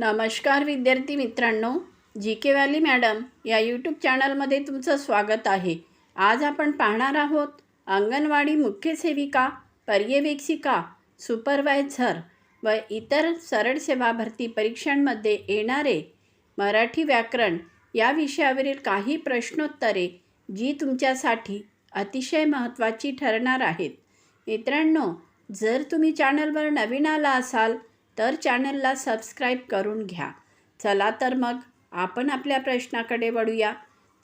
नमस्कार विद्यार्थी मित्रांनो जी के व्हॅली मॅडम या यूट्यूब चॅनलमध्ये तुमचं स्वागत आहे. आज आपण पाहणार आहोत अंगणवाडी मुख्य सेविका पर्यवेक्षिका सुपरवायझर व इतर सरळ सेवा भरती परीक्षांमध्ये येणारे मराठी व्याकरण या विषयावरील काही प्रश्नोत्तरे जी तुमच्यासाठी अतिशय महत्त्वाची ठरणार आहेत. मित्रांनो जर तुम्ही चॅनलवर नवीन आला असाल तर चॅनलला सबस्क्राईब करून घ्या. चला तर मग आपण आपल्या प्रश्नाकडे वळूया.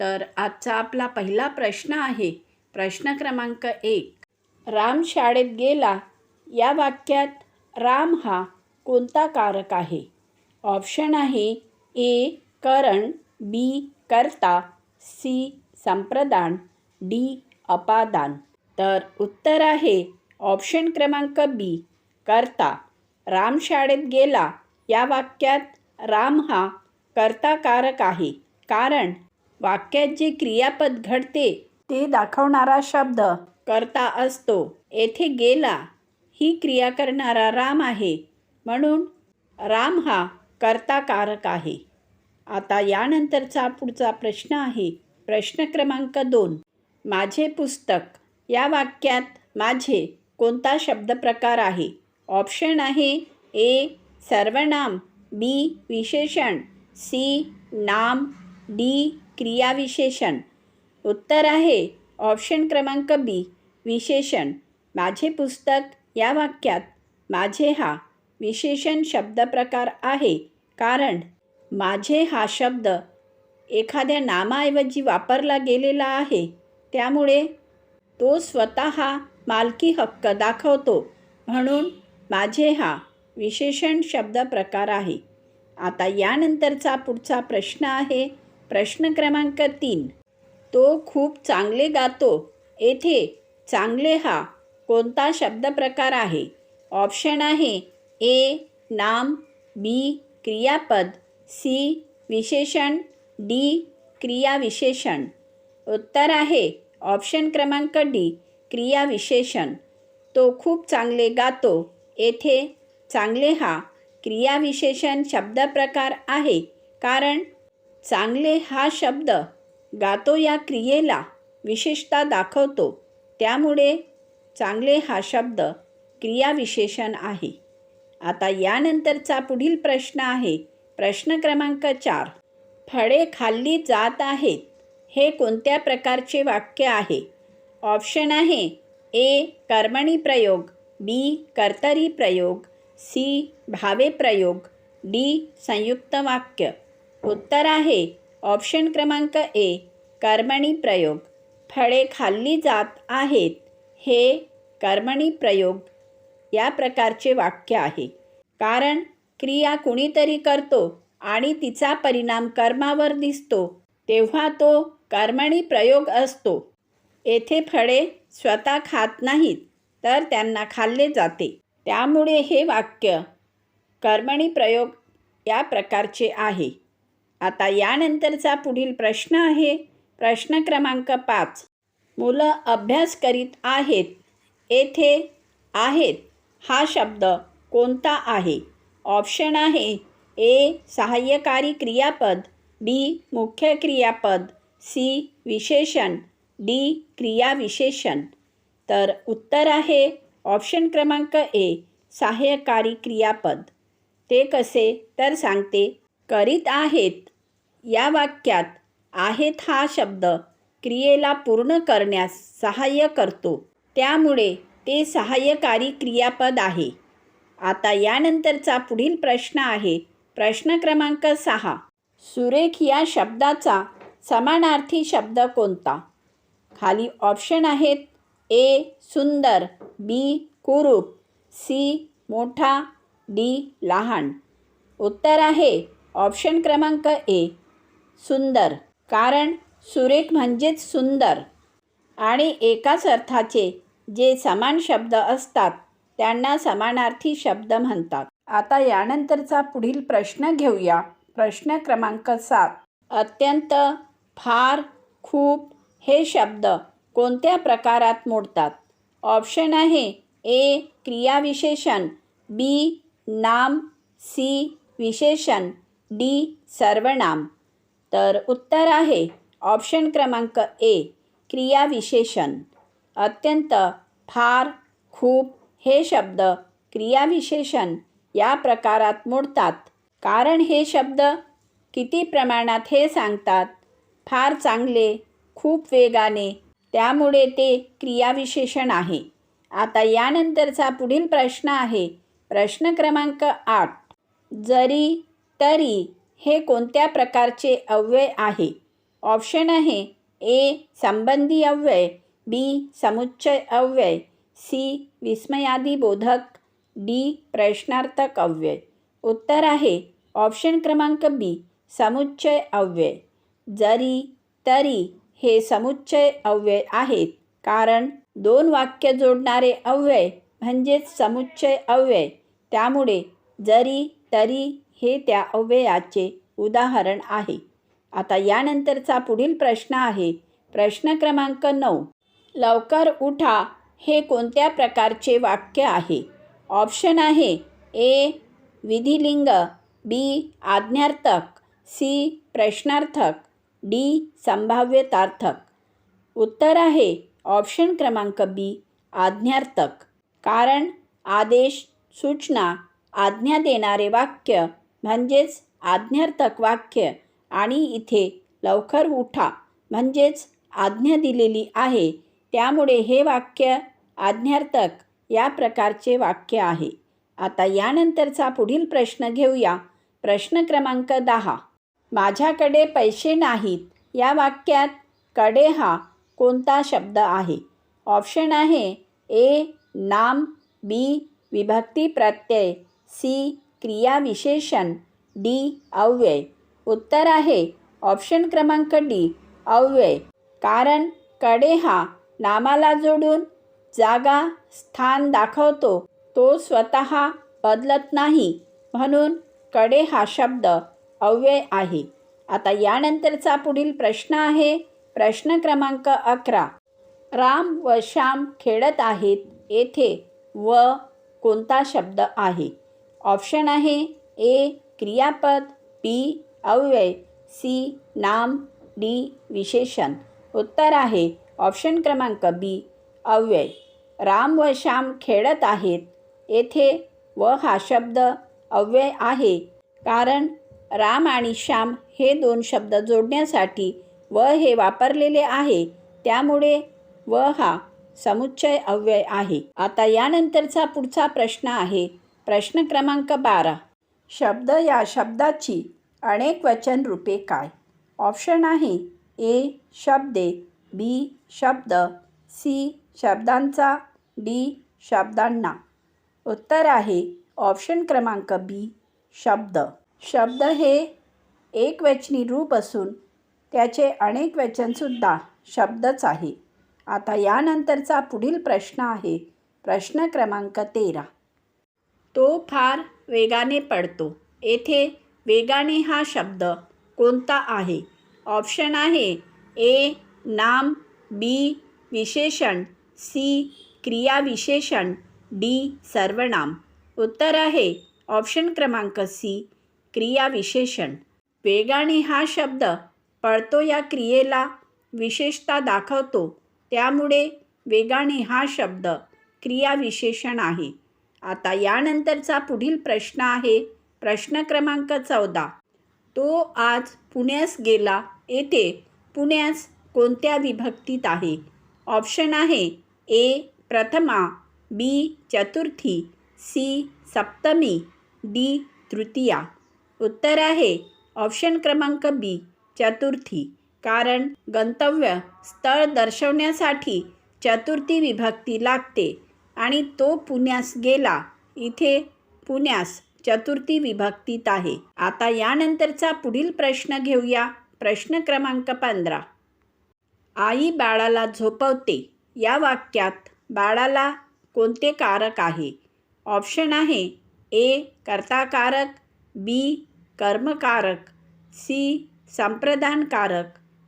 तर आजचा आपला पहिला प्रश्न आहे. प्रश्न क्रमांक एक. राम शाळेत गेला. या वाक्यात राम हा कोणता कारक आहे? ऑप्शन आहे ए करण बी कर्ता सी संप्रदान डी अपादान. तर उत्तर आहे ऑप्शन क्रमांक बी कर्ता. राम शाळेत गेला. या वाक्यात राम हा कर्ताकारक आहे. कारण वाक्यात जे क्रियापद घडते ते दाखवणारा शब्द करता असतो. येथे गेला ही क्रिया करणारा राम आहे. म्हणून राम हा कर्ताकारक आहे. आता यानंतरचा पुढचा प्रश्न आहे. प्रश्न क्रमांक दोन. माझे पुस्तक. या वाक्यात माझे कोणता शब्दप्रकार आहे? ऑप्शन आहे ए सर्वनाम बी विशेषण सी नाम डी क्रियाविशेषण. उत्तर आहे ऑप्शन क्रमांक बी विशेषण. माझे पुस्तक या वाक्यात माझे हा विशेषण शब्दप्रकार आहे कारण माझे हा शब्द एखाद्या नामाऐवजी वापरला गेलेला आहे त्यामुळे तो स्वतः मालकी हक्क दाखवतो. म्हणून माझे हा विशेषण शब्द प्रकार आहे. आता यानंतरचा पुढचा प्रश्न आहे. प्रश्न क्रमांक तीन. तो खूप चांगले गातो. येथे चांगले हा कोणता शब्द प्रकार आहे? ऑप्शन आहे ए नाम बी क्रियापद सी विशेषण डी क्रियाविशेषण. उत्तर आहे ऑप्शन क्रमांक डी क्रियाविशेषण. तो खूप चांगले गातो. येथे चांगले हा क्रियाविशेषण शब्दप्रकार आहे. कारण चांगले हा शब्द गातो या क्रियेला विशेषता दाखवतो. त्यामुळे चांगले हा शब्द क्रियाविशेषण आहे. आता यानंतरचा पुढील प्रश्न आहे. प्रश्न क्रमांक चार. फळे खाल्ली जात आहेत. हे कोणत्या प्रकारचे वाक्य आहे? ऑप्शन आहे ए. कर्मणी प्रयोग. बी. कर्तरी प्रयोग सी. भावे प्रयोग डी. संयुक्त वाक्य. उत्तर आहे. ऑप्शन क्रमांक ए कर्मणी प्रयोग. फळे खाल्ली जात आहेत. हे कर्मणी प्रयोग या प्रकारचे वाक्य आहे. कारण क्रिया कुणीतरी करतो आणि तिचा परिणाम कर्मावर दिसतो तेव्हा तो कर्मणी प्रयोग असतो. येथे फळे स्वतः खात नाहीत. तर त्यांना खाल्ले जाते. त्यामुळे हे वाक्य कर्मणी प्रयोग या प्रकारचे आहे. आता यानंतरचा पुढील प्रश्न आहे. प्रश्न क्रमांक पाच. मुलं अभ्यास करीत आहेत. येथे आहेत. हा शब्द कोणता आहे? ऑप्शन आहे. ए. सहाय्यकारी क्रियापद. बी. मुख्य क्रियापद. सी. विशेषण. डी. क्रियाविशेषण. तर उत्तर आहे ऑप्शन क्रमांक ए सहाय्यकारी क्रियापद. ते कसे? तर सांगते करीत आहेत. या वाक्यात आहेत हा शब्द क्रियेला पूर्ण करण्यास सहाय्य करतो. त्यामुळे ते सहाय्यकारी क्रियापद आहे. आता यानंतरचा पुढील प्रश्न आहे. प्रश्न क्रमांक सहा. सुरेख या शब्दाचा समानार्थी शब्द कोणता? खाली ऑप्शन आहेत ए सुंदर बी कुरूप सी मोठा डी लहान. उत्तर आहे ऑप्शन क्रमांक ए. सुंदर कारण सुरेख म्हणजेच सुंदर. आणि एकाच अर्थाचे जे समान शब्द असतात त्यांना समानार्थी शब्द म्हणतात. आता यानंतरचा पुढील प्रश्न घेऊया. प्रश्न क्रमांक सात. अत्यंत फार खूप हे शब्द कोणत्या प्रकारात मोडतात? ऑप्शन आहे ए क्रियाविशेषण बी नाम सी विशेषण डी सर्वनाम. तर उत्तर आहे ऑप्शन क्रमांक ए क्रियाविशेषण. अत्यंत फार खूप हे शब्द क्रियाविशेषण या प्रकारात मोडतात. कारण हे शब्द किती प्रमाणात हे सांगतात? फार चांगले खूप वेगाने त्यामुळे ते क्रियाविशेषण आहे. आता यानंतरचा पुढील प्रश्न आहे. प्रश्न क्रमांक आठ. जरी तरी हे कोणत्या प्रकारचे अव्यय आहे? ऑप्शन आहे ए संबंधी अव्यय बी समुच्चय अव्यय सी विस्मयादी बोधक डी प्रश्नार्थक अव्यय. उत्तर आहे ऑप्शन क्रमांक बी समुच्चय अव्यय. जरी तरी हे समुच्चय अव्यय आहेत. कारण दोन वाक्य जोडणारे अव्यय म्हणजेच समुच्चय अव्यय. त्यामुळे जरी तरी हे त्या अव्ययाचे उदाहरण आहे. आता यानंतरचा पुढील प्रश्न आहे. प्रश्न क्रमांक नऊ. लवकर उठा हे कोणत्या प्रकारचे वाक्य आहे? ऑप्शन आहे ए विधिलिंग बी आज्ञार्थक सी प्रश्नार्थक. डी संभाव्यतार्थक. उत्तर आहे ऑप्शन क्रमांक बी आज्ञार्थक. कारण आदेश सूचना आज्ञा देणारे वाक्य म्हणजेच आज्ञार्थक वाक्य आणि इथे लवकर उठा म्हणजेच आज्ञा दिलेली आहे. त्यामुळे हे वाक्य आज्ञार्थक या प्रकारचे वाक्य आहे. आता यानंतरचा पुढील प्रश्न घेऊया. प्रश्न क्रमांक दहा. माझ्याकडे पैसे नाहीत. या वाक्यात कडे हा कोणता शब्द आहे? ऑप्शन आहे ए नाम बी विभक्ती प्रत्यय सी क्रियाविशेषण डी अव्यय. उत्तर आहे ऑप्शन क्रमांक डी अव्यय. कारण कडे हा नामाला जोडून जागा स्थान दाखवतो तो स्वतः बदलत नाही. म्हणून कडे हा शब्द अव्यय आहे. आता यानंतरचा पुढील प्रश्न आहे. प्रश्न क्रमांक अकरा. राम व श्याम खेळत आहेत. येथे व कोणता शब्द आहे? ऑप्शन आहे ए क्रियापद बी अव्यय सी नाम डी विशेषण. उत्तर आहे. ऑप्शन क्रमांक बी अव्यय. राम व श्याम खेळत आहेत. येथे व हा शब्द अव्यय आहे. कारण राम आणि श्याम हे दोन शब्द जोडण्यासाठी व हे वापरलेले आहे त्यामुळे व हा समुच्चय अव्यय आहे. आता यानंतरचा पुढचा प्रश्न आहे. प्रश्न क्रमांक बारा. शब्द या शब्दाची अनेक वचन रूपे काय? ऑप्शन आहे ए शब्दे बी शब्द सी शब्दांचा डी शब्दांना. उत्तर आहे ऑप्शन क्रमांक बी शब्द. शब्द हे एकवचनी रूप असून त्याचे अनेक वचनसुद्धा शब्दच आहे. आता यानंतरचा पुढील प्रश्न आहे. प्रश्न क्रमांक तेरा. तो फार वेगाने पडतो. येथे वेगाने हा शब्द कोणता आहे? ऑप्शन आहे ए नाम बी विशेषण सी क्रियाविशेषण डी सर्वनाम. उत्तर आहे ऑप्शन क्रमांक सी. क्रियाविशेषण. वेगाने हा शब्द पळतो या क्रियेला विशेषता दाखवतो. त्यामुळे वेगाने हा शब्द क्रियाविशेषण आहे. आता यानंतरचा पुढील प्रश्न आहे प्रश्न क्रमांक चौदा. तो आज पुण्यास गेला. येथे पुण्यास कोणत्या विभक्तीत आहे? ऑप्शन आहे ए प्रथमा बी चतुर्थी सी सप्तमी डी तृतीया. उत्तर आहे. ऑप्शन क्रमांक बी चतुर्थी. कारण गंतव्य स्थळ दर्शवण्यासाठी चतुर्थी विभक्ती लागते आणि तो पुण्यास गेला. इथे पुण्यास चतुर्थी विभक्तीत आहे. आता यानंतरचा पुढील प्रश्न घेऊया. प्रश्न क्रमांक पंधरा. आई बाळाला झोपवते. या वाक्यात बाळाला कोणते कारक आहे? ऑप्शन आहे ए कर्ताकारक बी. कर्मकारक. सी. संप्रदानकारक.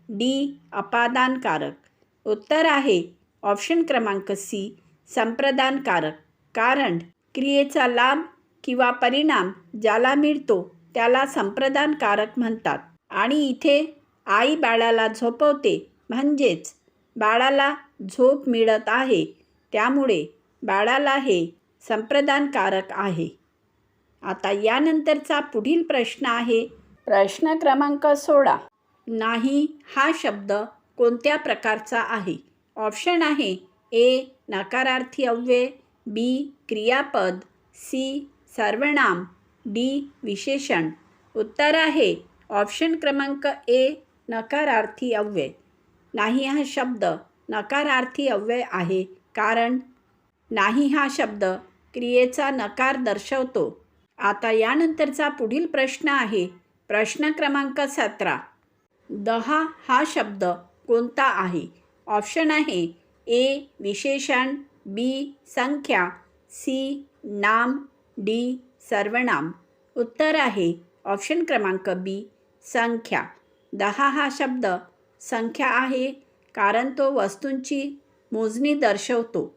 डी. अपादानकारक. उत्तर आहे. ऑप्शन क्रमांक सी. संप्रदानकारक. कारण क्रियेचा लाभ किंवा परिणाम ज्याला मिळतो त्याला संप्रदानकारक म्हणतात. आणि इथे आई बाळाला झोपवते म्हणजेच बाळाला झोप मिळत आहे. त्यामुळे बाळाला हे संप्रदानकारक आहे. आता यानंतरचा पुढील प्रश्न आहे. प्रश्न क्रमांक सोळा. नाही हा शब्द कोणत्या प्रकारचा आहे? ऑप्शन आहे ए नकारार्थी अव्यय बी क्रियापद सी सर्वनाम डी विशेषण. उत्तर आहे ऑप्शन क्रमांक ए नकारार्थी अव्यय. नाही हा शब्द नकारार्थी अव्यय आहे कारण नाही हा शब्द क्रियेचा नकार दर्शवतो. आता यानंतरचा पुढील प्रश्न आहे. प्रश्न क्रमांक सतरा. दहा हा शब्द कोणता आहे? ऑप्शन आहे ए विशेषण बी संख्या सी नाम डी सर्वनाम. उत्तर आहे ऑप्शन क्रमांक बी संख्या. दहा हा शब्द संख्या आहे कारण तो वस्तूंची मोजणी दर्शवतो.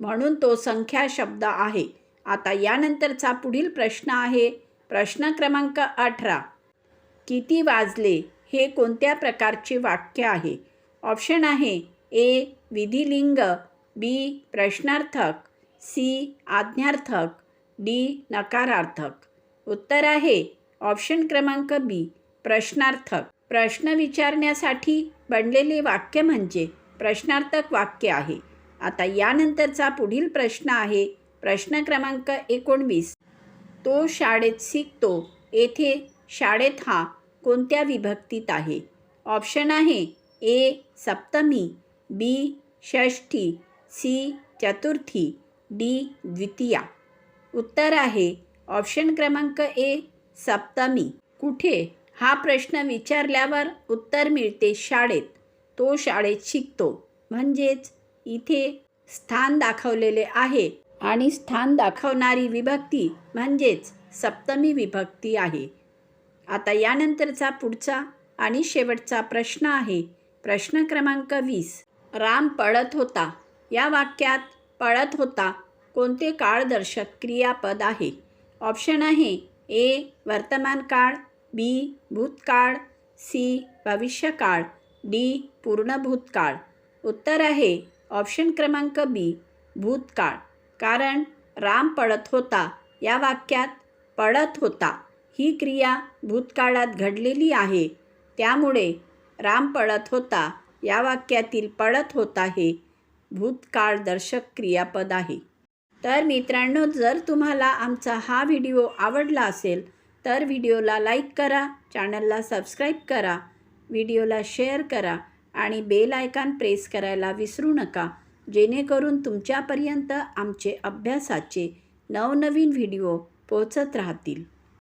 म्हणून तो संख्या शब्द आहे. आता यानंतरचा पुढील प्रश्न आहे. प्रश्न क्रमांक अठरा. किती वाजले? हे कोणत्या प्रकारचे वाक्य आहे? ऑप्शन आहे ए विधिलिंग बी प्रश्नार्थक सी आज्ञार्थक डी नकारार्थक. उत्तर आहे ऑप्शन क्रमांक बी प्रश्नार्थक. प्रश्न विचारण्यासाठी बनलेले वाक्य म्हणजे प्रश्नार्थक वाक्य आहे. आता यानंतरचा पुढील प्रश्न आहे. प्रश्न क्रमांक एकोणवीस. तो शाळेत शिकतो. येथे शाळेत हा कोणत्या विभक्तीत आहे? ऑप्शन आहे ए सप्तमी बी षष्ठी सी चतुर्थी डी द्वितीया. उत्तर आहे ऑप्शन क्रमांक ए सप्तमी. कुठे? हा प्रश्न विचारल्यावर उत्तर मिळते शाळेत. तो शाळेत शिकतो. म्हणजेच इथे स्थान दाखवलेले आहे. आणि स्थान दाखवणारी विभक्ती म्हणजेच सप्तमी विभक्ती आहे. आता यानंतरचा पुढचा आणि शेवटचा प्रश्न आहे. प्रश्न क्रमांक वीस. राम पळत होता. या वाक्यात पळत होता कोणते काळदर्शक क्रियापद आहे? ऑप्शन आहे ए वर्तमान काळ बी भूतकाळ सी भविष्यकाळ डी पूर्ण भूतकाळ. उत्तर आहे ऑप्शन क्रमांक बी भूतकाळ. कारण राम पडत होता. या वाक्यात पडत होता. ही क्रिया भूतकाळात घडलेली आहे. त्यामुळे राम पळत होता. या वाक्यातील पडत होता हे भूतकाळदर्शक क्रियापद आहे. तर मित्रांनो जर तुम्हाला आमचा हा व्हिडिओ आवडला असेल तर व्हिडिओला लाईक करा चॅनलला सबस्क्राईब करा व्हिडिओला शेअर करा आणि बेल आयकॉन प्रेस करायला विसरू नका. जेणेकरून तुमच्यापर्यंत आमचे अभ्यासाचे नवनवीन व्हिडिओ पोचत राहतील.